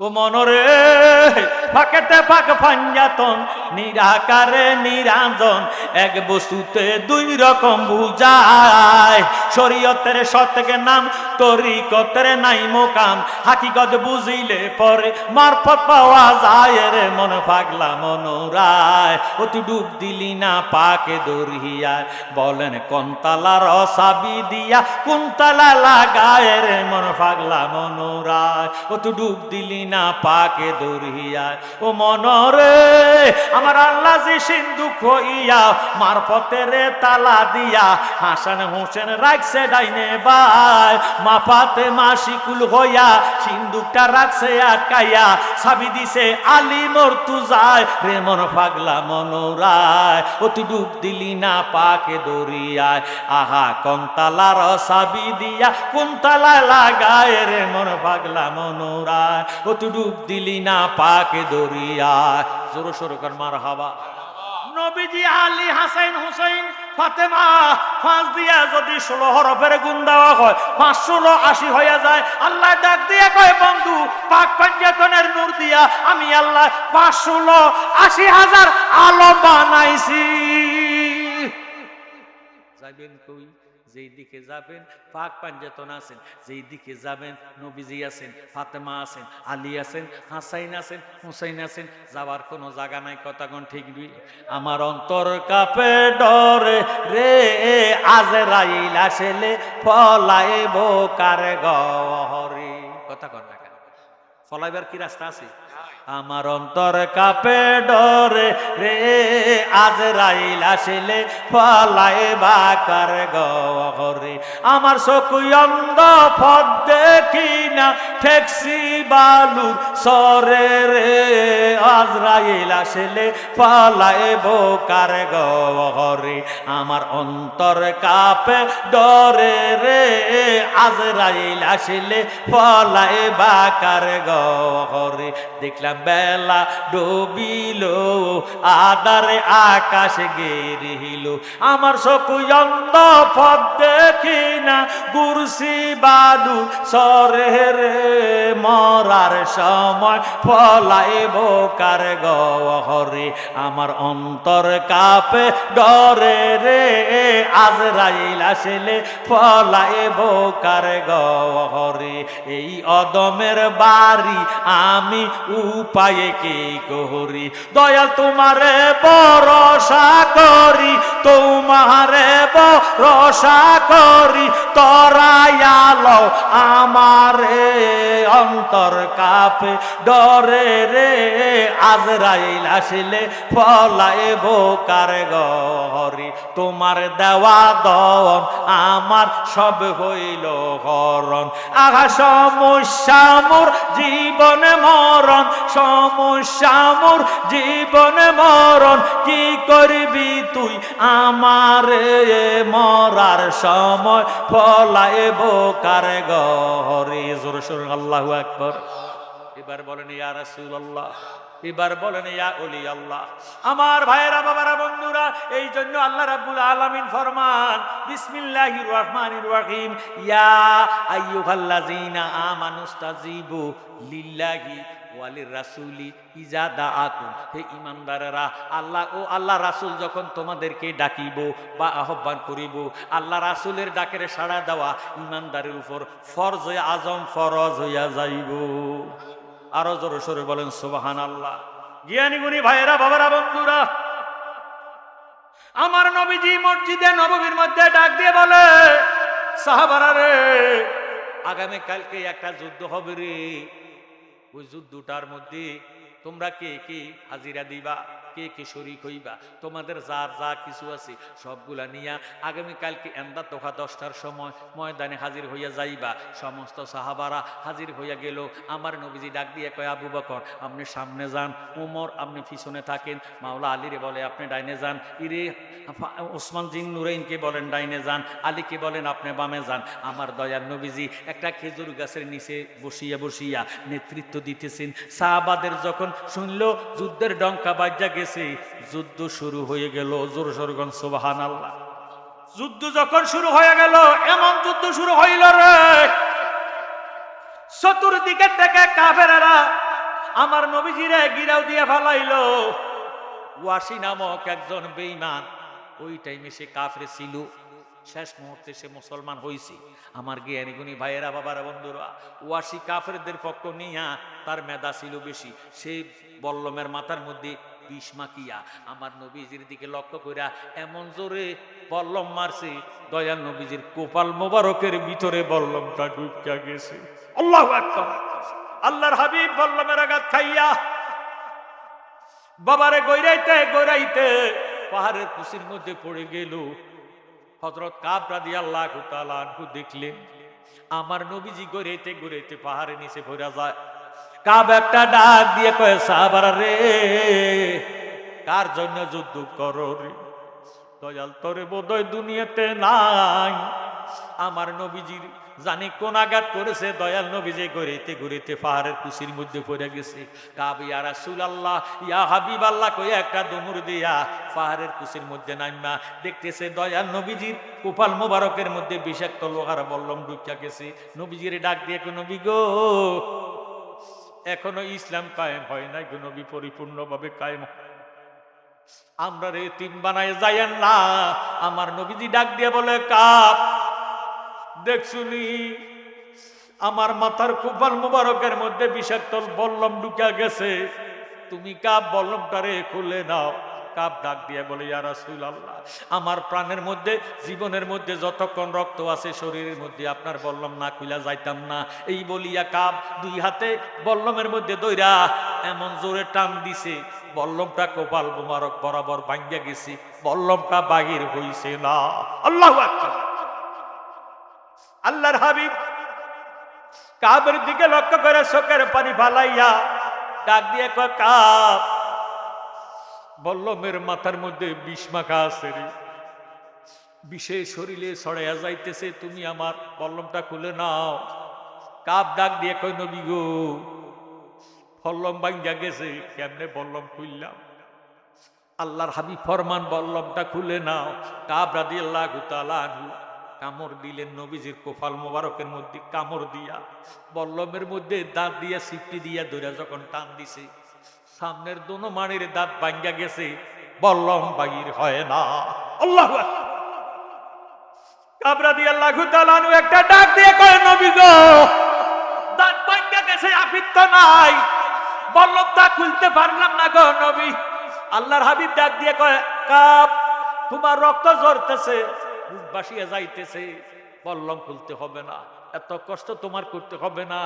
ও মনরে ফাঁকেতে ফাঁক ফাঞ্জাতন, নিরাকারে নিরঞ্জন এক বস্তুতে দুই রকম বুঝায়। শরীয়তের সত্যের নাম, তরিকতের নাই মোকাম। হাকিকত বুঝিলে পরে মারফত পাওয়া যায় রে মন পাগলা মনোরায়। ও ডুব দিলি না পাকে দরিয়ায়। বলেন কন্তালা রসাবি দিয়া কুন্তলা লাগায় রে মন পাগলা মনোরায়। ও ডুব দিলি না পাকে দরিয়ায় ও মনরে, আমার আল্লাহ যে সিন্ধু খইয়া মারফতের তালা দিয়া, হাসান হোসেন রাখছে ডাইনে বাই, মা পাতে মাসিকুল হইয়া, সিন্ধুকটা রাখছে আটকাইয়া সাবি দিছে, আলী মর্তু যায়, রে মন পাগলা মনোরায় ও ডুব দিলি না পাকে দরিয়ায়, আহা কন্তালার সাবি দিয়া কুন্তলায় লাগায় রে মন পাগলা মনোরায় ও ডুব দিলি না পাকে দরিয়ায় জোর সোর কর মার হাবা নবীজি আলী হাসাইন হুসাইন ফাতেমা পাঁচ দিয়া যদি ষোলো হরফের গুণ দেওয়া হয় পাঁচ ষোলো আশি হয়ে যায়। আল্লাহ ডাক দিয়ে কয় বন্ধু পাক পাঞ্জাতনের নূর দিয়া আমি আল্লাহ পাঁচ ষোলো আশি হাজার আলো বানাইছি। যাবেন কই? যেই দিকে যাবেন পাক পাঞ্জাতন আছেন। যেই দিকে যাবেন, নবীজি আছেন, ফাতেমা আছেন, আলী আছেন, হাসাইন আছেন, হুসাইন আছেন, যাওয়ার কোনো জায়গা নাই, কথাগণ ঠিক নই। আমার অন্তর কাপে ডরে রে আজরাইল আসেলে ফলাইব কার গহরে। কথা কর না ফলাইবার কি রাস্তা আছে? আমার অন্তর কাপে ডরে রে। আজ রাইল আসিলে ফলাই বাকার গহরে। আমার চকু অন্ধ পদ দেখি না ঠেকসি বালু সরে রে। আজ রাইল আসিলে ফলাই বোকার গহরে। আমার অন্তর কাপে ডরে রে। আজ রাইল আসিলে ফলাই বাকার গহরে। দেখলাম বেলা ডুবিল আদারে আকাশ গেরিল। আমার সকুয়ন্দ পদ দেখি না, গুরসি বালু সরে রে। মরার সময় ফলাইব কার গহরে। আমার অন্তর কাপে, ডরে রে। আজ রাইল আসলে ফলাইব কার গহরে। এই অদমের বাড়ি আমি উপায়ে কি করি? দয়াল তোমারে বরসা করি, তোমারে বরসা করি তরায়াল আমারে অন্তর কাপে। ডরে রে আজরাইল আসলে ফলাই বোকার গহরি তোমার দেওয়া দন আমার সব হইল হরণ। আঘা সমস্যা মোর জীবন মরণ সমস্যা, মোর জীবন মরণ, কি করবি তুই? আমার মরার সময় ফলায় বোকার গরে জোর সুর আল্লাহ একবার এবার বলেন, ইয়া রাসূলুল্লাহ। এবার বলেন, ইয়া ওলি আল্লাহ আমার ভাইয়েরা, বাবারা, বন্ধুরা এই জন্য আল্লাহ রাব্বুল আলামিন ফরমান, বিসমিল্লাহির রহমানির রহিম, ইয়া আইয়ুহাল্লাযীনা আমানুস্তাজিবু লিল্লাহি ওয়ালির রাসূলি ইজা দাআকুম হে ঈমানদারেরা, আল্লাহ ও আল্লাহ রাসূল যখন তোমাদেরকে ডাকিব বা আহ্বান করিব, আল্লাহ রাসূলের ডাকের সাড়া দেওয়া ঈমানদারের উপর ফরজ আজম ফরজ হইয়া যাইব। আরও জোর সরে বলেন সুবাহান আল্লাহ জ্ঞানী গুণী ভাইয়েরা, বাবারা, বন্ধুরা, আমার নবীজি মসজিদে নবমীর মধ্যে ডাক দিয়ে বলে, সাহাবারা রে, আগামী কালকে একটা যুদ্ধ হবে রে। ওই যুদ্ধটার মধ্যে তোমরা কে কে হাজিরা দিবা? কে কে শরিক হইবা তোমাদের যার যা কিছু আছে সবগুলা নিয়া আগামীকালকে এন্দা তোফা দশটার সময় ময়দানে হাজির হইয়া যাইবা। সমস্ত সাহাবারা হাজির হইয়া গেল। আমার নবীজি ডাক দিয়ে কয়, আবু বকর, আপনি সামনে যান। উমর, আপনি পিছনে থাকেন। মাওলা আলীরে বলে, আপনি ডাইনে যান। ইরে ওসমান জিন নুরাইনকে বলেন, ডাইনে যান। আলীকে বলেন, আপনি বামে যান। আমার দয়ার নবীজি একটা খেজুর গাছের নিচে বসিয়া বসিয়া নেতৃত্ব দিতেছেন। সাহাবাদের যখন শুনলো, যুদ্ধের ডঙ্কা বাজ্যা গেছে যুদ্ধ শুরু হয়ে গেল, জোর সরগন সোবাহান আল্লাহ যুদ্ধ যখন শুরু হয়ে গেল, এমন যুদ্ধ শুরু হইল রে। চতুর্দিকে থেকে কাফেরারা আমার নবীজিরে গিরাও দিয়ে ফেলাইলো। ওয়াসি নামক একজন বেইমান ওই টাইমে সে কাফরে ছিল। শেষ মুহূর্তে সে মুসলমান হইছে। আমার জ্ঞানী গুণী ভাইয়েরা, বাবারা, বন্ধুরা, ওয়াসি কাফেরদের পক্ষ নিয়া তার মেধা ছিল বেশি। সে বল্লমের মাথার মধ্যে বিষ মাকিয়া আমার নবীজির দিকে লক্ষ্য এমন জোরে বল্লম মারছে, দয়াল নবীজির কোপাল মোবারকের ভিতরে বল্লমটা গেছে। আল্লাহ আল্লাহর হাবিব বল্লমের আঘাত খাইয়া বাবারে গৈরাইতে গৈরাইতে পাহাড়ের কুশির মধ্যে পড়ে গেল। হজরত কাব রাদি আল্লাহ দেখলেন, আমার নবীজি গড়াইতে গড়াইতে পাহাড়ে নিচে ভরা যায়। কাব একটা ডাক দিয়ে কয়ে সাহাবারা রে, কার জন্য যুদ্ধ করো রে? দয়াল তোরে বোধহয় দুনিয়াতে নাই। আমার নবীজির জানি কোন আঘাত করেছে, দয়াল নবীজে ঘুরিতে ঘুরিতে পাহাড়ের কুশির মধ্যে পড়ে গেছে। কাব, ইয়া রাসুল আল্লাহ ইয়া হাবিব আল্লাহ কয়ে একটা দুমুর দিয়া পাহাড়ের কুশির মধ্যে নাইমা। দেখতেছে দয়াল নবীজির কুপাল মোবারকের মধ্যে বিষাক্ত লোহার বল্লম ঢুকিয়া গেছে। নবীজির ডাক দিয়ে কো নবী গো এখনও ইসলাম কায়েম হয় নাই নবী, পরিপূর্ণভাবে কায়েম আমরা রে তিন বানায় যাইয়েন না। আমার নবীজি ডাক দিয়ে বলে, কাপ, দেখছুনি, আমার মাথার কুপাল মুবারকের মধ্যে বিষাক্ত বল্লম ঢুকা গেছে। তুমি কাপ বল্লমটারে খুলে নাও। কাপ ডাক দিয়ে বলে, ইয়া রাসূল আল্লাহ আমার প্রাণের মধ্যে, জীবনের মধ্যে যতক্ষণ রক্ত আছে শরীরের মধ্যে আপনার বল্লম না খুলা যাইতাম না। এই বলিয়া কাপ দুই হাতে বল্লমের মধ্যে দইরা এমন জোরে টান দিছে, বল্লমটা কপাল মুবারক বরাবর ভাঙ্গা গেছে, বল্লমটা বাহির হইছে না। আল্লাহ আল্লাহর হাবিব কাবের দিকে লক্ষ্য করে চোখের পানি ফালাইয়া ডাক দিয়ে কাপ বল্লমের মাথার মধ্যে বিষ মাখা আছে রে। বিষে শরীরে ছড়াইয়া যাইতেছে, তুমি আমার বল্লমটা খুলে নাও। কাপ ডাক দিয়ে কই নবী গো বল্লম ভাঙ্গা গেছে, কেমনে বল্লম খুললাম? আল্লাহর হাবিব ফরমান বল্লমটা খুলে নাও। কাব রাদি আল্লাহ আনহু কামড় দিলেন নবীজির কোফাল মোবারকের মধ্যে কামড় দিয়া। বল্লমের মধ্যে দাঁত দিয়া সিপটি দিয়া ধরে যখন টান দিছে সামনের দোনো মানের দাঁত ভাঙ্গা গেছে। বল্লম বাগির হয় না। আল্লাহ কাবরা দিয়ে আল্লাহ তালানু একটা ডাক দিয়ে কয়, নবী গো, দাঁত ভাঙ্গা গেছে আপিত্ত নাই। বল্লমটা খুলতে পারলাম না গো নবী। আল্লাহর হাবিব ডাক দিয়ে কয় কাপ তোমার রক্ত ঝরতেছে বুক বাসিয়া যাইতেছে। বল্লম, খুলতে হবে না। এত কষ্ট তোমার করতে হবে না।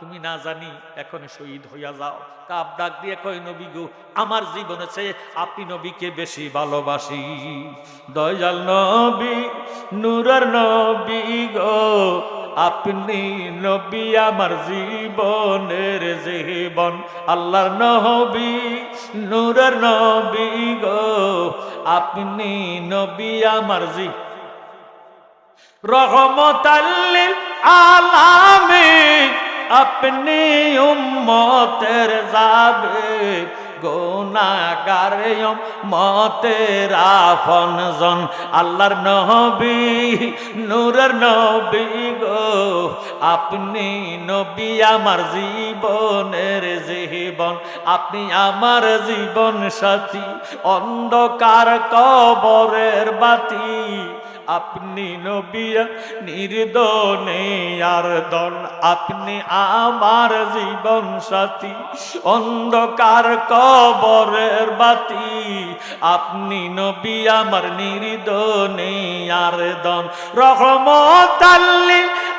তুমি না জানি এখন শহীদ হইয়া যাও। কাপ ডাক দিয়ে কয়, নবী গো, আমার জীবনে চেয়ে আপনি নবীকে বেশি ভালোবাসি। দয়াল নবী, নূরের নবী গো, আপনি নবী আমার জীবনের জীবন। আল্লাহর নবী, নূরের নবী গো, আপনি নবী আমার জি রহমতাল্লিল আলামী আপনি উম্মতের যাবে গোনাগার মতের আফনজন আল্লাহর নবী নূরের নবী গো আপনি নবী আমার জীবনের জীবন আপনি আমার জীবন সাথী অন্ধকার কবরের বাতি আপনি নবিয়া নির্দনে আর দন আপনি আমার জীবন সাথী। অন্ধকার কবরের বাতি। আপনি নবী আমার নির্দনে আর দন রহমত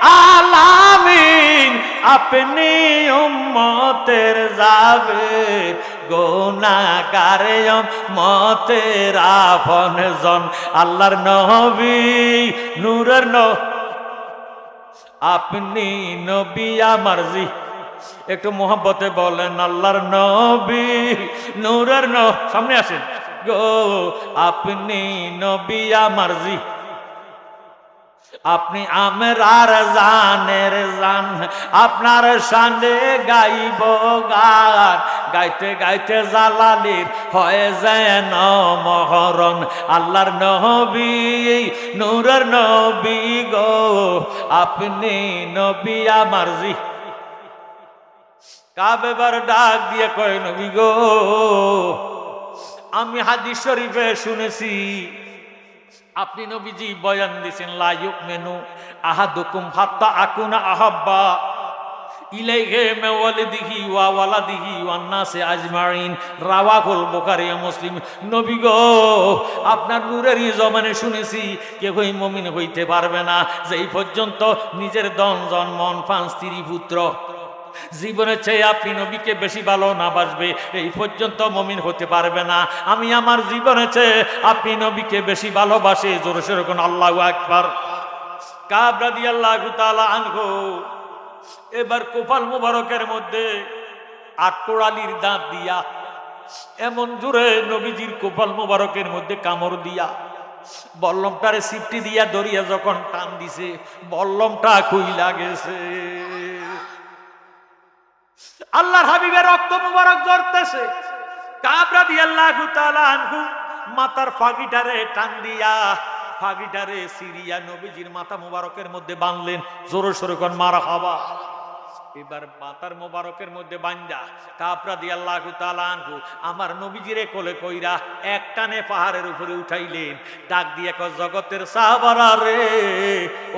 আলামিন। আপনি উম্মতের যাবে গোনাগারে মতের আফন জন। আল্লাহর নবী, নূরের ন আপনি নবী আমার জি। একটু মোহাম্মতে বলেন, আল্লাহর নবী, নূরের ন সামনে আসেন। গো, আপনি নবী আমার জি। আপনি আমের আর জানের জান, আপনার সামনে গাইব গান। গাইতে গাইতে জালালির হয়ে যায় মহরণ। আল্লাহর নবী, নূরের নবী গো, আপনি নবী আমার জি। কাব এবার ডাক দিয়ে কয়, নবী গো, আমি হাদিস শরীফে শুনেছি আপনি নবীজি বয়ান দিছেন লায়ুক মেনু আহা আহাদুকুম হাত্তা আকুনা আহাব্বা ওয়া মুসলিম আপনার নূরের জমানে শুনেছি কেউই মুমিন হইতে পারবে না। যেই পর্যন্ত নিজের দন জন মন পান স্ত্রী পুত্র জীবনের চেয়ে আপনি নবীকে বেশি ভালো না বাসবে, এই পর্যন্ত মমিন হতে পারবে না। আমি আমার জীবনের চেয়ে আপনি নবীকে বেশি ভালোবাসে, জোরে সেরকম আল্লাহ একবার কাবরাদি আল্লাহ আনহো। এবার কোপাল মুবারকের মধ্যে আটকোড়ালির দাঁত দিয়া, এমন জোরে নবীজির কোপাল মুবারকের মধ্যে কামড় দিয়া, বল্লমটারে সিপটি দিয়া দরিয়া যখন টান দিছে, বল্লমটা খুইলা গেছে। আল্লাহর হাবিবের রক্ত মুবারক ধরতেছে কাবরা দিয়ে আল্লাহ আনহু মাতার ফাগিটারে টান দিয়া, ফাগিটারে সিরিয়া নবীজির মাথা মুবারকের মধ্যে বাঁধলেন। জোরে সরে মারা হবা এবার পাতার মোবারকের মধ্যে বান্দা। কাপড়া দিয়ে আল্লাহ আনহু, আমার নবীজিরে কোলে কইরা এক টানে পাহাড়ের উপরে উঠাইলেন। ডাক দিয়ে ক জগতের সাহাবারা রে,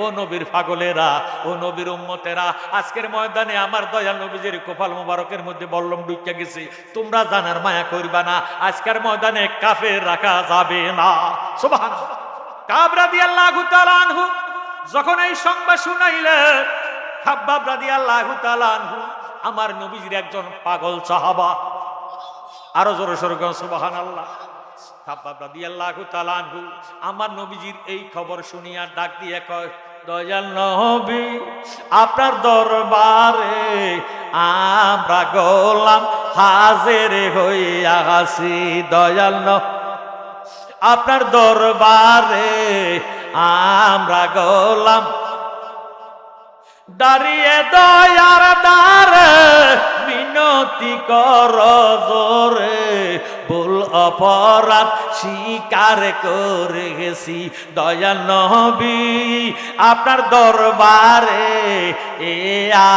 ও নবীর পাগলেরা, ও নবীর উম্মতেরা, আজকের ময়দানে আমার দয়াল নবীজির কোপাল মোবারকের মধ্যে বল্লম ডুইকা গেছে। তোমরা জানার মায়া করবা না, আজকের ময়দানে কাফে রাখা যাবে না। সুবহান কাবরা দিয়ে আল্লাহ আনহু, যখন এই সংবাদ শুনাইলেন খাব্বাব রাদিয়াল্লাহু তাআলা আনহু, আমার নবীজির একজন পাগল সাহাবা। আরও জোরে সোরে সুবহানাল্লাহ। খাব্বাব রাদিয়াল্লাহু তাআলা আনহু, আমার নবীজির এই খবর শুনিয়া ডাক দিয়ে কয়, দয়াল নবী, আপনার দরবারে আমরা গোলাম হাজের হইয়া আসি দয়াল আপনার দরবারে আমরা গোলাম দাঁড়িয়ে দয়ার দ্বারে মিনতি কর জোরে। ভুল অপরাধ স্বীকার করে গেছি দয়াল নবী, আপনার দরবারে এ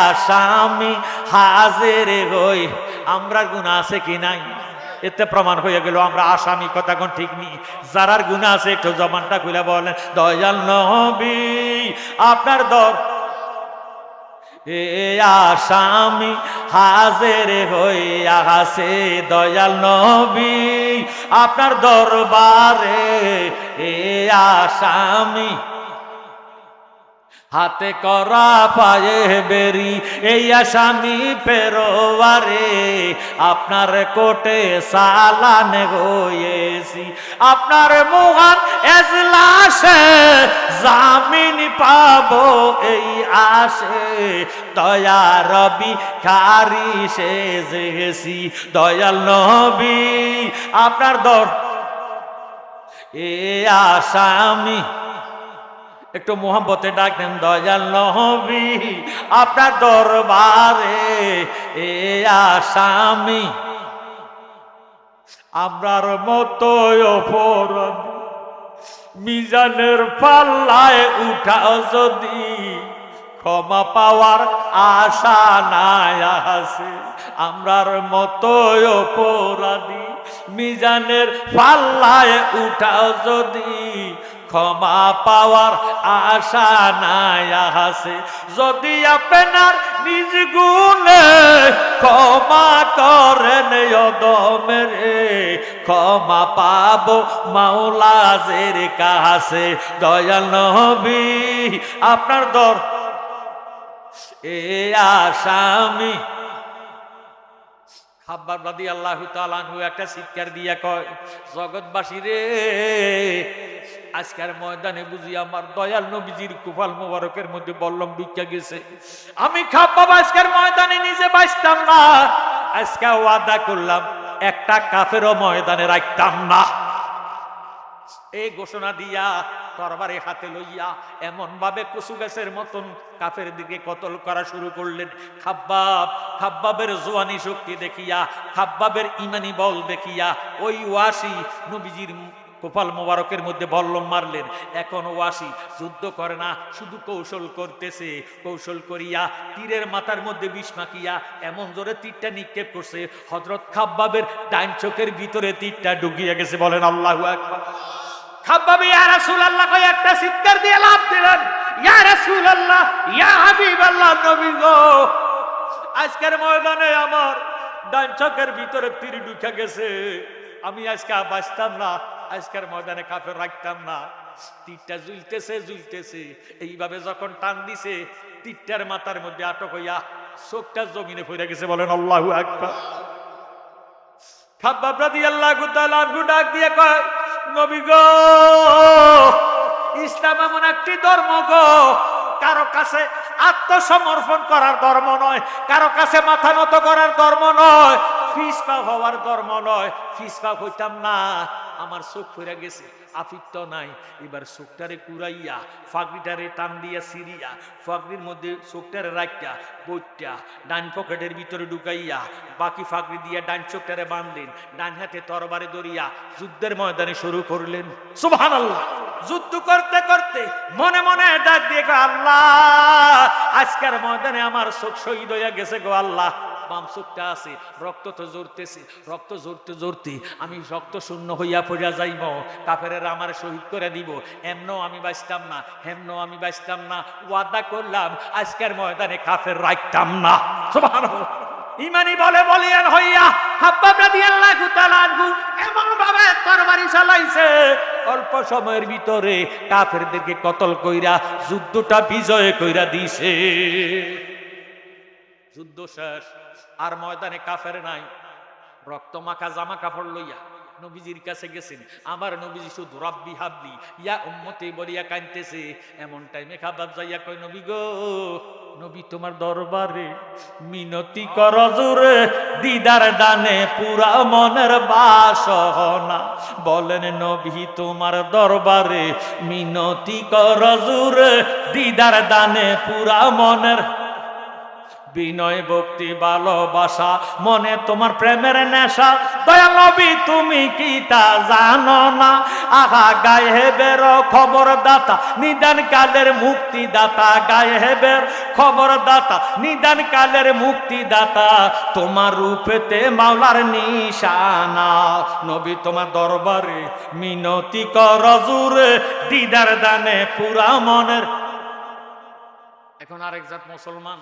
আসামি হাজের হই। আমরা গুণা আছে কি নাই? এতে প্রমাণ হয়ে গেল, আমরা আসামি কথা কোন ঠিক নেই। যারার গুণা আছে একটু জবানটা খুলে বলেন, দয়াল নবী, আপনার দর এ আসামি হাজের হইয়া হাসে দয়াল নবী। আপনার দরবারে এ আসামি হাতে করা পায়ে বেরি, এই আসামি পেরোয়ারে, আপনার কোটে সালান হয়েছি আপনার মোহান এজলাসে জামিন পাবো এই আসে দয়া রবি খারি সে যেছি দয়াল নবী, আপনার দর এ আসামি একটু মোহাম্মতে ডাক দেন, দয়াল নহবি আপনার দরবারে এ আসামি। আমরার মতো মিজানের পাল্লায় উঠাও যদি, ক্ষমা পাওয়ার আশা নাই আছে। আমরার মতো অপরাধী, মিজানের পাল্লায় উঠাও যদি ক্ষমা পাওয়ার আশা নাই আছে। যদি আপনার নিজ গুণে ক্ষমা করেন অদমেরে, ক্ষমা পাব মাওলাজের কাছে। দয়াল নবী, আপনার দর এ আসামি খাব্বার বাদি আল্লাহ তালানহু একটা চিৎকার দিয়া কয়, জগৎবাসী রে, আজকের ময়দানে বুঝি আমার দয়াল নবীজির কুফাল মোবারকের মধ্যে বল্লম বিজ্ঞা গেছে। আমি খাব্বাব আজকের ময়দানে, নিজে বাঁচতাম না। আজকে ওয়াদা করলাম, একটা কাফেরও ময়দানে রাখতাম না। এই ঘোষণা দিয়া তরবারে হাতে লইয়া এমন ভাবে কচু গাছের মতন কাফের দিকে কতল করা শুরু করলেন। খাব্বাব, খাব্বাবের জোয়ানি শক্তি দেখিয়া, খাব্বাবের ইমানি বল দেখিয়া ওই ওয়াসি নবীজির কোপাল মোবারকের মধ্যে বল্লম মারলেন। এখন ওয়াসি যুদ্ধ করে না, শুধু কৌশল করতেছে। কৌশল করিয়া তীরের মাথার মধ্যে বিষ মাখিয়া এমন জোরে তীরটা নিক্ষেপ করছে হজরত খাব্বাবের ডাইন চোখের ভিতরে তীরটা ঢুকিয়ে গেছে। বলেন আল্লাহ একবার খাব্বাবে, ইয়া রাসূলুল্লাহ, কই একটা চিৎকার দিয়ে লাভ দিলেন। ইয়া রাসূলুল্লাহ, ইয়া হাবিবাল্লাহ নবী গো। আজকের ময়দানে আমার ডান চোখের ভিতরে তীর ঢুকে গেছে। আমি আজকে বাঁচতাম না। আজকের ময়দানে কাফের রাখতাম না। তীরটা ঝুলতেছে ঝুলতেছে। এইভাবে যখন টান দিছে, তীরটার মাথার মধ্যে আটক হইয়া চোখটা জমিনে পড়ে গেছে বলেন আল্লাহু আকবার। খাব্বাব রাদিয়াল্লাহু তাআলা ডাক দিয়ে কয় নবী গো। ইসলাম এমন একটি ধর্ম গো। কারও কাছে আত্মসমর্পণ করার ধর্ম নয়, কারও কাছে মাথা নত করার ধর্ম নয়। ফিসপা হওয়ার ধর্ম নয়। ফিসপা হইতাম না, আমার চোখ গেছে নাই। এবার চোখটারে কুড়াইয়া টান দিয়া সিরিয়া মধ্যে চোখটারে রাখিয়া ডান পকেটের ভিতরে ঢুকাইয়া, বাকি ফাগড়ি দিয়া ডান চোখটারে বাঁধলেন, ডান হাতে তরবারে ধরিয়া যুদ্ধের ময়দানে শুরু করলেন। সুবহান আল্লাহ যুদ্ধ করতে করতে মনে মনে ডাক দিয়ে গো আল্লাহ, আজকের ময়দানে আমার চোখ শহীদ হইয়া গেছে গো আল্লাহ। বাম চোখটা আছে, রক্ত তো জড়তেছে রক্ত জড়তে জড়তে আমি রক্ত শূন্য হইয়া পড়িয়া যাইব কাফের আমার শহীদ করে দিব, এমনও আমি বাঁচতাম না হেমনও আমি বাঁচতাম না, ওয়াদা করলাম, আজকের ময়দানে কাফের রাখতাম না। ইমানি বলে বলিয়ান হইয়া, হাব্বাব রাদিয়াল্লাহু তাআলা এমন ভাবে তরবারি চালাইছে, অল্প সময়ের ভিতরে কাফেরদেরকে কতল কইরা, যুদ্ধটা বিজয় কইরা দিছে। যুদ্ধ শেষ, আর ময়দানে কাফের নাই। রক্ত মাখা জামা কাপড় লইয়া নবীজির কাছে গেছেন। আমার নবীজি শুধু, রব্বি হাবলি, ইয়া উম্মতি বলিয়া কাঁদতেছে। এমন টাইমে খাবার যাইয়া কই নবী গো, নবী তোমার দরবারে মিনতি কর জোরে। দিদার দানে পুরা মনের বাসনা। বলেন, নবী তোমার দরবারে মিনতি কর জোরে। দিদার দানে পুরা মনের বিনয় ভক্তি, ভালোবাসা, মনে তোমার প্রেমের নেশা। দয়া নবী, তুমি কি তা জানো না? আহা, গায়ে হেবের খবর দাতা নিদান কালের মুক্তি দাতা গায়ে হেবের খবর দাতা নিদান কালের মুক্তি দাতা তোমার রূপেতে মাওলার নিশানা। নবী, তোমার দরবারে মিনতি কর জুরে দিদার দানে পুরা মনের। এখন আরেক জাত মুসলমান।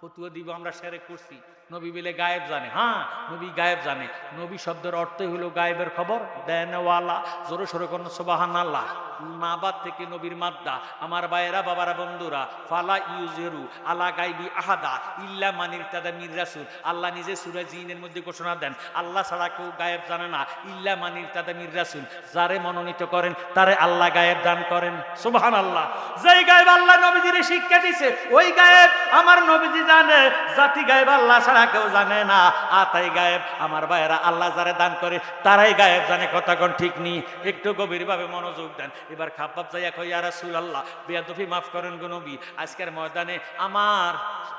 ফতুয়া দিব, আমরা সেরে করছি। নবী বলে গায়েব জানে। হ্যাঁ নবী গায়েব জানে। নবী শব্দের অর্থই হলো গায়েবের খবর। দেনওয়ালা জোরে সরে কোন সোবাহান আল্লাহ মাবাদ থেকে নবীর মাদ্দা, আমার বায়েরা বাবারা, বন্ধুরা, ফালা ইউজেরু, আলা গাইবি আহাদা, ইল্লা মানির তাদা মির রাসুল। আল্লাহ নিজে সুরা জিনের মধ্যে ঘোষণা দেন, আল্লাহ ছাড়া কেউ গায়েব জানে না, ইল্লা মানির তাদা মির রাসুল। যারে মনোনীত করেন, তারে আল্লাহ গায়েব দান করেন। সুবহান আল্লাহ যেই গায়েব আল্লাহ নবীজির শিক্ষা দিছে, ওই গায়েব আমার নবীজি জানে, জাতি গায়েব আল্লাহ ছাড়া কেউ জানে না আতাই গায়েব আমার ভাইয়েরা আল্লাহ যারে দান করে, তারাই গায়েব জানে কথাক্ষণ ঠিক নি একটু গভীরভাবে মনোযোগ দেন। এবার খাপ যাইয়া কই আর রাসুল আল্লাহ বেয়াদফি মাফ করেন গো নবী, আজকের ময়দানে আমার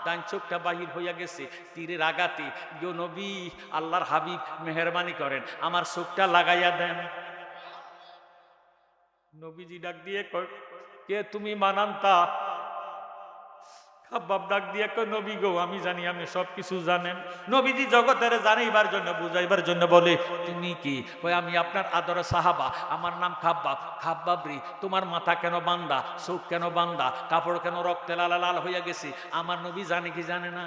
ডান চোখটা বাহির হইয়া গেছে, তীরের আগাতে গো নবী, আল্লাহর হাবিব মেহরবানি করেন, আমার চোখটা লাগাইয়া দেন। নবীজি ডাক দিয়ে কে তুমি মানান্তা? খাব্বাব ডাক দিয়ে কয়, নবী গো, আমি জানি, আমি সব কিছু জানেন। নবীজি জগতের জানাইবার জন্য, বুঝাইবার জন্য বলে, তুমি কি? কই আমি আপনার আদর সাহাবা, আমার নাম খাব্বাব। খাব্বাব রে তোমার মাথা কেন বান্দা? চোখ কেন বান্দা? কাপড় কেন রক্তে লাল লাল হইয়া গেছে? আমার নবী জানে কি জানে না?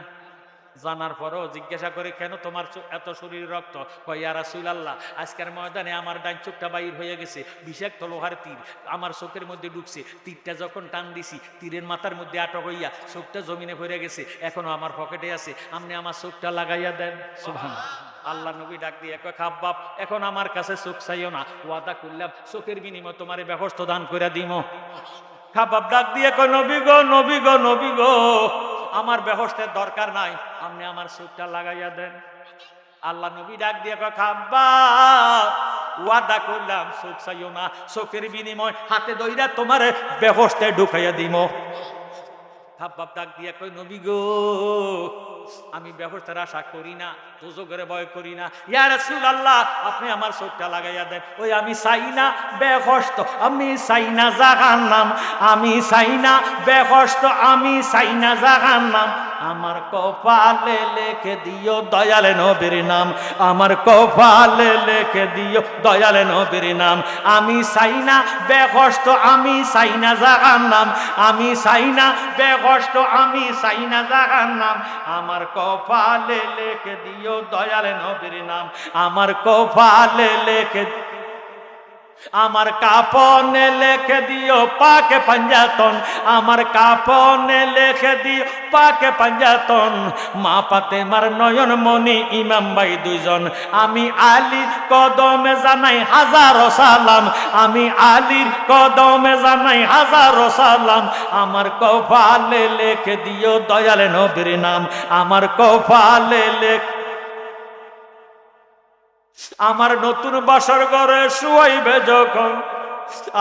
জানার পরও জিজ্ঞাসা করে, কেন তোমার এত শরীর রক্ত? কয়া রাসুল আল্লাহ আজকের ময়দানে আমার ডান চোখটা বাইর হয়ে গেছে, বিষাক্ত লোহার তীর, আমার চোখের মধ্যে ঢুকছে, তীরটা যখন টান দিছি, তীরের মাথার মধ্যে আটক হইয়া চোখটা জমিনে ভরে গেছে, এখনও আমার পকেটে আছে, আপনি আমার চোখটা লাগাইয়া দেন। সুভান আল্লাহ নবী ডাক দিয়ে খাব্বাব এখন আমার কাছে চোখ চাইও না, ওয়াদা করলাম চোখের বিনিময় তোমার ব্যবস্থা দান করে দিম। খাবাব ডাক দিয়ে নবী গো নবী গো নবী গো আমার ব্যবস্থার দরকার নাই। আপনি আমার সুখটা লাগাইয়া দেন। আল্লাহ নবী ডাক দিয়ে খাব্বা, ওয়াদা করলাম, সুখ চাইও না। সুখের বিনিময় হাতে দইরা তোমার ব্যবস্থায় ঢুকাইয়া দিম। খাব্বাব ডাক দিয়ে কই নবী গো আমি ব্যবস্থার আশা করি না দুজকের ভয় করি না। ইয়ার রাসূল আল্লাহ আপনি আমার চোখটা লাগাইয়া দেন। ওই আমি চাই না বেহস্ত, আমি চাই না জাগার নাম আমি চাই না বেহস্ত, আমি চাই না জাগার নাম আমার কপালে লেখে দিও দয়ালে নবীর নাম। আমার কপালে লেখে দিও দয়ালে নবীর নাম। আমি চাই না বেহস্ত, আমি চাই না জাগার নাম। আমি চাই না বেহস্ত, আমি চাই না জাগার নাম। আমার কপালে লেখে দিও দয়ালে নবীর নাম। আমার কপালে লেখে আমার কাপনে লেখে দিও পাকে পাঞ্জাতন। আমার কাপনে লেখে দিও পাকে পাঞ্জাতন। মা পাতে মার নয়ন মনি ইমাম ভাই দুইজন। আমি আলীর কদমে জানাই হাজারো সালাম। আমি আলীর কদমে জানাই হাজারো সালাম। আমার কপালে লেখে দিও দয়ালে নবীর নাম। আমার কপালে লেখ আমার নতুন বাসর ঘরে শুয়াইবে যখন,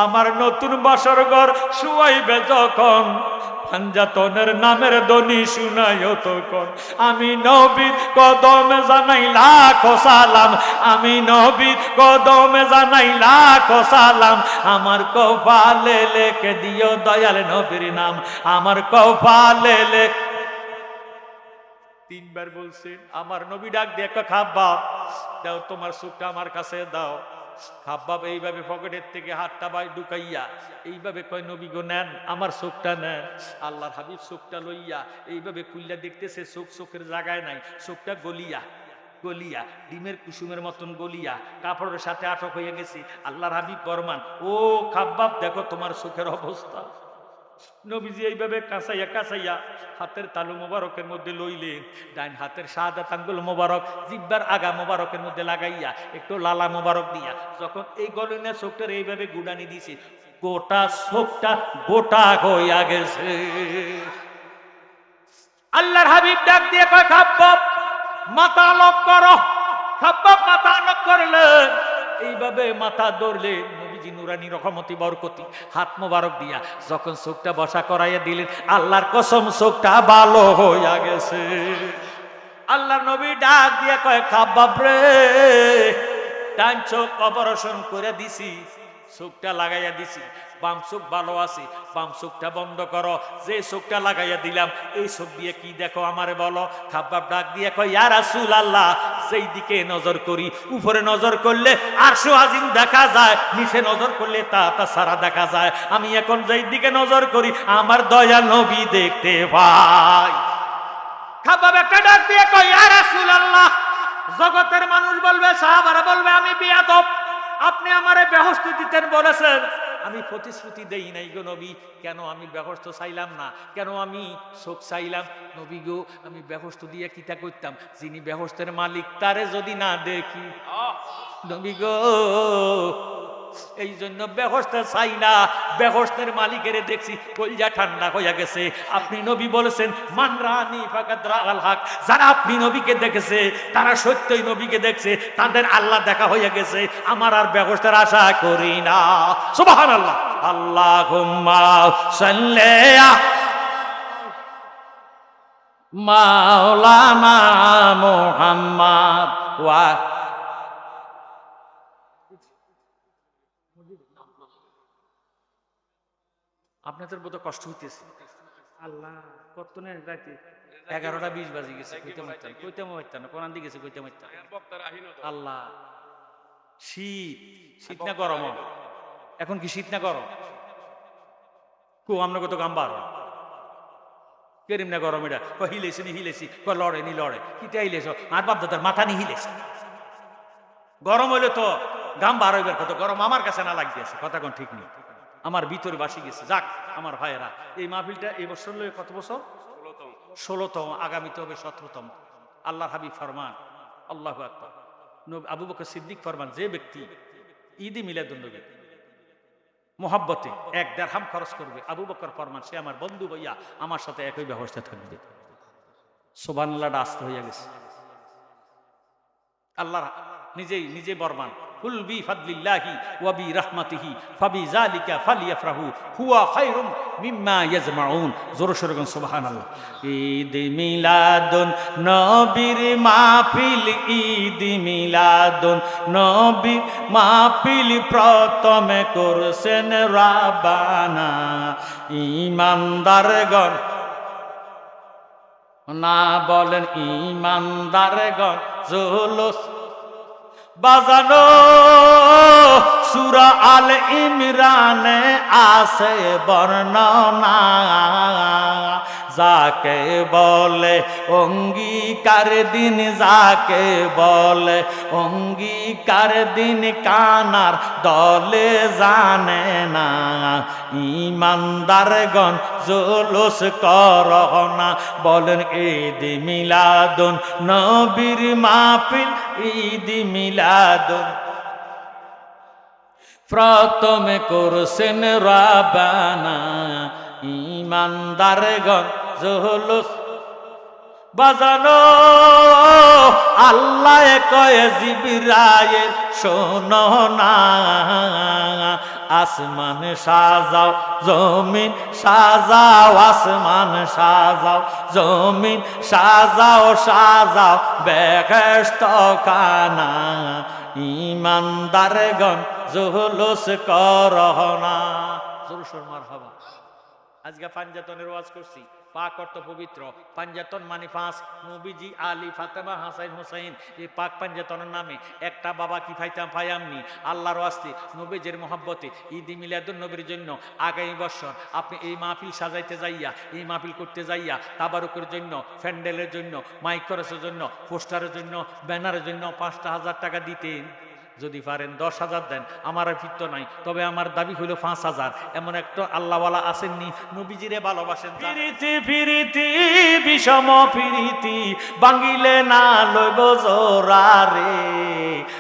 আমার নতুন বাসর ঘর শুয়াইবে যখন, পাঞ্জাতনের নামের দনি শুনাইও তখন। আমি নবীর কদমে জানাই লাখো সালাম, আমি নবীর কদমে জানাই লাখো সালাম। আমার কপালে লেখে দিও দয়াল নবীর নাম, আমার কপালে লেখ তিনবার বলছেন আমার নবী ডাক দিয়ে একটা খাব্বাব দাও তোমার সুখটা আমার কাছে দাও। খাব্বাব এইভাবে পকেটের থেকে হাতটা বাই ঢুকাইয়া এইভাবে কয়, নবী গো, নেন, আমার চোখটা নেন। আল্লাহর হাবিব চোখটা লইয়া এইভাবে খুললা দেখতেছে চোখ চোখের জায়গায় নাই। চোখটা গলিয়া গলিয়া, ডিমের কুসুমের মতন গলিয়া, কাপড়ের সাথে আটক হয়ে গেছি। আল্লাহর হাবিব বরমান ও খাব্বাব, দেখো তোমার চোখের অবস্থা। নবীজি এইভাবে কাঁচাইয়া কাঁচাইয়া হাতের তালু মোবারকের মধ্যে লইলেন ডাইন হাতের সাদা তাঙ্গুল মোবারক, জিব্বার আগা মোবারকের মধ্যে লাগাইয়া, একটু লালা মোবারক দিয়া। যখন এই গলনে চোখটার এইভাবে গুডানি দিছে, গোটা চোখটা গোটা হইয়া গেছে। আল্লাহর হাবিব ডাক দিয়ে কয়, খাব্বাব, মাথা লক করো। খাব্বাব, মাথা লক করলেন। এইভাবে মাথা ধরলে নবীজি নুরানি রহমতি, বরকতি, হাত মোবারক দিয়া যখন চোখটা বসা করাইয়া দিলেন, আল্লাহর কসম চোখটা ভালো হইয়া গেছে। আল্লাহ নবী ডাক দিয়া কয় খাবাবরে ডান চোখ অপারেশন করে দিছি চোখটা লাগাইয়া দিছি, বাম চোখ ভালো আছে, বাম চোখটা বন্ধ করো। যে চোখটা লাগাইয়া দিলাম, এই চোখ দিয়ে কি দেখো আমারে বলো? খাব্বাব ডাক দিয়ে কয়, ইয়া আসুল আল্লাহ সেই দিকে নজর করি, উপরে নজর করলে আরশো আজিম দেখা যায়, নিচে নজর করলে তা তা সারা দেখা যায়। আমি এখন যেই দিকে নজর করি, আমার দয়া নবী দেখতে পাই। খাব্বাব একটা ডাক দিয়ে কয়, ইয়া আসুল আল্লাহ জগতের মানুষ বলবে, সাহাবারা বলবে, আমি বিয়াদব। আপনি আমারে বেহস্ত দিতেন বলেছেন। আমি প্রতিশ্রুতি দেই নাই গো নবী। কেন আমি ব্যবস্থ চাইলাম না? কেন আমি শোক চাইলাম? নবী গো আমি ব্যবস্থ দিয়ে কিতা করতাম? যিনি ব্যবস্থার মালিক তারে যদি না দেখি। নবী গো এই জন্য ব্যবস্থা চাই না। ব্যবস্থার মালিকের দেখছি কলজা ঠান্ডা হইয়া গেছে। আপনি নবী বলেছেন ফাকাত রাগাল হক। যারা আপনি নবীকে দেখেছে, তারা সত্যই নবীকে দেখছে, তাদের আল্লাহ দেখা হইয়া গেছে। আমার আর ব্যবস্থার আশা করি না। সুবহানাল্লাহ। আল্লাহুম্মা সাল্লি মাওলানা মুহাম্মদ ওয়া আপনাদের বোধ কষ্ট হইতেছে। আল্লাহ কত নেই রাতে এগারোটা বিশ বাজে গেছে কইতে মারতাম কইতে মারতাম না কোরআন দিকে গেছে কইতে মারতাম আল্লাহ শীত শীত না গরম। এখন কি শীত না গরম? কো আমরা কত গাম্বার? কেরিম না গরম এটা? ক হিলেছি নি হিলেছি ক লড়ে নি লড়ে। কিতে হিলেছ? আর বাপ দাদার মাথা নি হিলেছে। গরম হইলে তো গাম বার হইবার কত গরম আমার কাছে না লাগতেছে কথা কোন ঠিক নেই। আমার ভিতরে বাসি গেছে। যাক আমার ভাইয়েরা এই মাহফিলটা এই বছর কত বছর? ষোলোতম। আগামীতে হবে সতেরোতম। আল্লাহ হাবিব ফরমান আল্লাহ আকবর। আবু বকর সিদ্দিক ফরমান যে ব্যক্তি ঈদে মিলাদুন্নবী মোহাব্বতে এক দেড়হাম খরচ করবে আবু বকর ফরমান সে আমার বন্ধু ভাইয়া আমার সাথে একই ব্যবস্থা থাকবে। সোবানুল্লাহটা আস্ত হইয়া গেছে। আল্লাহ নিজেই নিজে বরমান। কুল বি ফাদলিল্লাহি ওয়া বি রাহমাতিহি, ফাবি যালিকা হুয়া খায়রুম মিম্মা ইয়াজমাউন। জোরে সোরে কোন সুবহানাল্লাহ। ঈদ মিলাদুন নবীর মাহফিল, ঈদ মিলাদুন নবীর মাহফিল প্রথমে করছেন রাবানা ইমানদারগণ। না বলেন ইমানদারগণ, জুলুস বাজানো। সুরা আল ইমরানে আছে বর্ণনা। যাকে বলে, অঙ্গীকার দিন যাকে বলে, অঙ্গীকার দিন কানার দলে জানে না। ইমানদারগণ জোলস করনা বলেন, ঈদ মিলাদুন, নবীর মাহফিল, ঈদ মিলাদুন। প্রথমে করছেন রাবানা। ইমানদারগণ জহলুস বাজানো। আল্লাহ কয় জিবিরায়ের শোনো না। আসমান সাজাও, জমিন সাজাও, আসমান সাজাও, জমিন সাজাও সাজাও বেহেস্ত কানা ইমানদারগণ জহলুস করহনা জোরসোর মার হবা আজকে পাঞ্জাতনের ওয়াজ করছি। পাক অর্থ পবিত্র। পাঞ্জাতন মানে পাঁচ নবীজি আলী, ফাতেমা, হাসাইন, হুসাইন, এই পাক পাঞ্জাতনের নামে একটা বাবা কি ফাইতাম, ফাইয়ামনি? আল্লাহর ওয়াস্তে, নবীজের মহব্বতে ঈদ মিলাদুন নবীর জন্য আগামী বছর আপনি এই মাহফিল সাজাইতে যাইয়া, এই মাহফিল করতে যাইয়া তাবারুকের জন্য, ফ্যান্ডেলের জন্য, মাইক খরচের জন্য, পোস্টারের জন্য, ব্যানারের জন্য পাঁচটা হাজার টাকা দিতেন। যদি পারেন দশ হাজার দেন, আমার ফিরত নাই। তবে আমার দাবি হইল পাঁচ হাজার। এমন একটা আল্লাহওয়ালা আসেননি নবীজিরে ভালোবাসেন ফিরিতি ফিরিতি, বিষম ফিরিতি বাঙ্গিলে না লইব জোরারে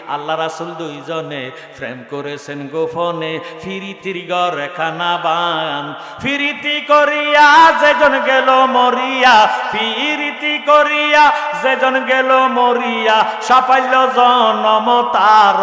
আল্লাহ রাসুল দুইজনে প্রেম করেছেন গোপনে। ফিরিতির গর খানা বান। ফিরিতি করিয়া যেজন গেল মরিয়া। ফিরিতি করিয়া যেজন গেল মরিয়া। সাপাইল জনম তার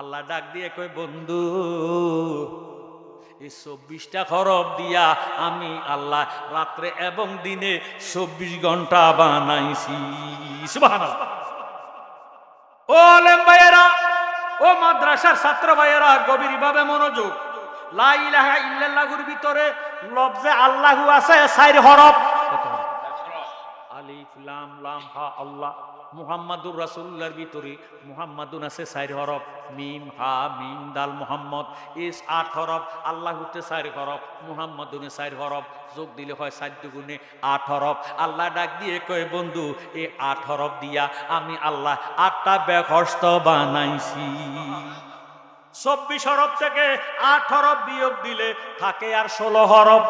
আল্লাহ ডাক দিয়ে কয়, বন্ধু, এই চব্বিশটা খরব দিয়া আমি আল্লাহ রাত্রে এবং দিনে চব্বিশ ঘণ্টা বানাইছি। ও ভাইয়েরা, ও মাদ্রাসার ছাত্র ভাইয়েরা গভীর ভাবে মনোযোগ। লা ইলাহা ইল্লাল্লাহুর ভিতরে লফজে আল্লাহু আছে, চার হরফ আলিফ লাম হা আল্লাহ। মুহাম্মাদুর রাসূলুল্লাহর ভিতরে মুহাম্মাদুন আছে চার হরফ। মিম, হা, মিম, দাল, মুহাম্মদ। ইস আট হরফ আল্লাহুতে চার হরফ, মুহাম্মাদুনে চার হরফ। যোগ দিলে হয় চার দুগুণে আট হরফ। আল্লাহ ডাক দিয়ে কয়, বন্ধু এই আট হরফ দিয়া আমি আল্লাহ আটটা বেহস্ত বানাইছি। চব্বিশ হরফ থেকে আট হরফ বিয়োগ দিলে থাকে আর ষোলো হরফ।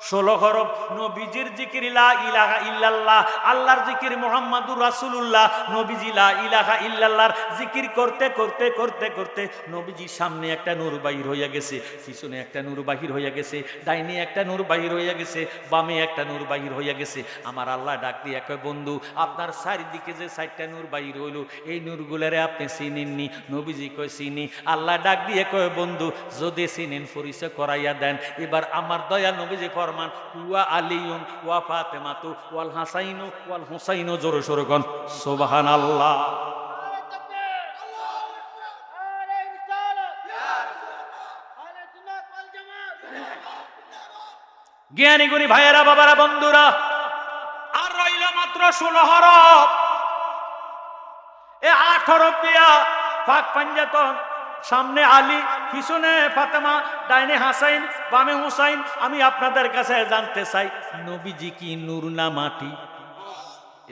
ষোলো হরফ, নবীজির জিকির লা ইলাহা ইল্লাল্লাহ, আল্লাহর জিকির মোহাম্মদুর রাসূলুল্লাহ, নবীজি লা ইলাহা ইল্লাল্লাহর জিকির করতে করতে করতে করতে নবীজির সামনে একটা নূর বাহির হইয়া গেছে, পিছনে একটা নূর বাহির হইয়া গেছে, ডাইনে একটা নূর বাহির হইয়া গেছে, বামে একটা নূর বাহির হইয়া গেছে। আমার আল্লাহ ডাক দিয়ে কয়, বন্ধু, আপনার চারিদিকে যে চারটা নূর বাহির হইল, এই নূরগুলারে আপনি চিনেননি? নবীজি কয়, চিনি। আল্লাহ ডাক দিয়ে কয়, বন্ধু, যদি চিনেন, পরিচয় করাইয়া দেন। এবার আমার দয়া নবীজি ফরমান ওয়া আলিউন ওয়া ফাতেমাতু, ওয়াল হাসাইনু, ওয়াল হুসাইনু জোরে সোরে কোন, সুবহানাল্লাহ। জ্ঞানী গুণী ভাইয়েরা, বাবারা, বন্ধুরা, আর রইল মাত্র ষোলো হরফ। এ আট হরফ পাক পাঞ্জাতন, সামনে আলী পিছনে ফাতেমা? ডাইনে হাসাইন, বামে হুসাইন, আমি আপনাদের কাছে জানতে চাই, নবীজি কি নূর মাটি?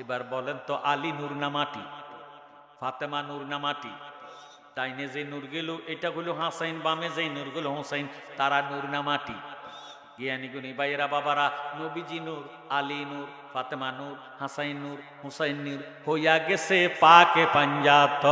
এবার বলেন তো, আলী নূর না মাটি, ফাতেমা নূর না মাটি, ডাইনে যে নূর গেল, এটা হলো হাসাইন, বামে যে নূর গেল হোসাইন, তারা নূর না মাটি। জ্ঞানী গুণী বাইরা বাবারা, নবীজি নূর, আলী নূর, ফাতেমা নূর, হাসাইন নূর, হুসাইন নূর, হইয়া গেছে পাকে পাঞ্জাত